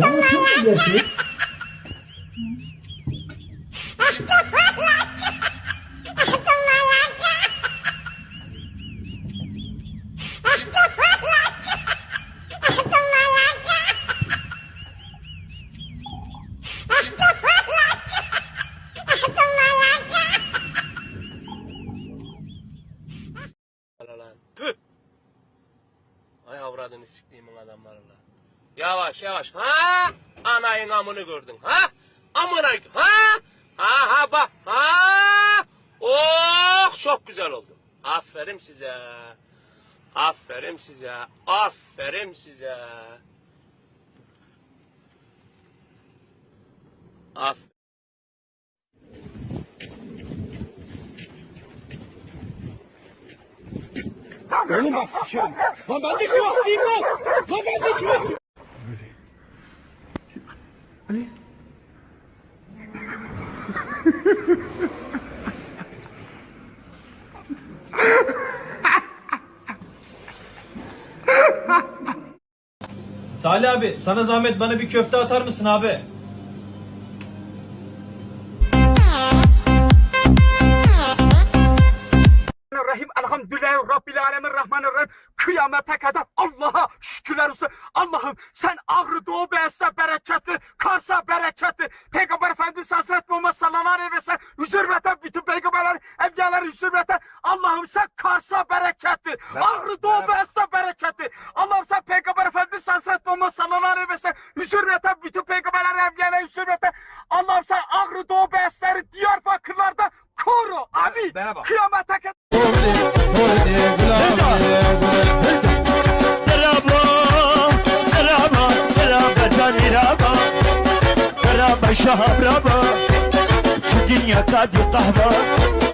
tenang aja. Tüh! Ay avradını siktiğim adamlarla. Yavaş yavaş. Ha? Anayın amını gördün. Ha? Amına ha? Ha ha bak. Ha? Oh çok güzel oldu. Aferin size. Aferin size. Aferin size. Aferin. Oğlum bak sıçıyorum. Lan ben de külahlıyım lan. Lan ben de külahlıyım. Ali. Salih abi sana zahmet bana bir köfte atar mısın abi? Elhamdülillahi rabbil alemin rahmanirrahim kıyamete kadar Allah'a şükürler olsun. Allah'ım sen Ağrı Doğu Beyaz'da bereketli Kars'a bereketli. Peygamber Efendimiz Hazreti Muhammed sallallahu aleyhi ve sellem huzurmete bütün peygamberler evliyalar huzurmete Allah'ım sen Kars'a bereketli Ağrı Doğu Beyaz'da bereketli. Allah'ım sen Peygamber Efendimiz Hazreti Muhammed sallallahu aleyhi ve sellem huzurmete bütün peygamberler evliyalar huzurmete Allah'ım sen Ağrı Doğu Beyazları Diyarbakırlarda koru. Abi Merhaba. kıyamete kadar شهر ربا شو الدنيا قد قهوة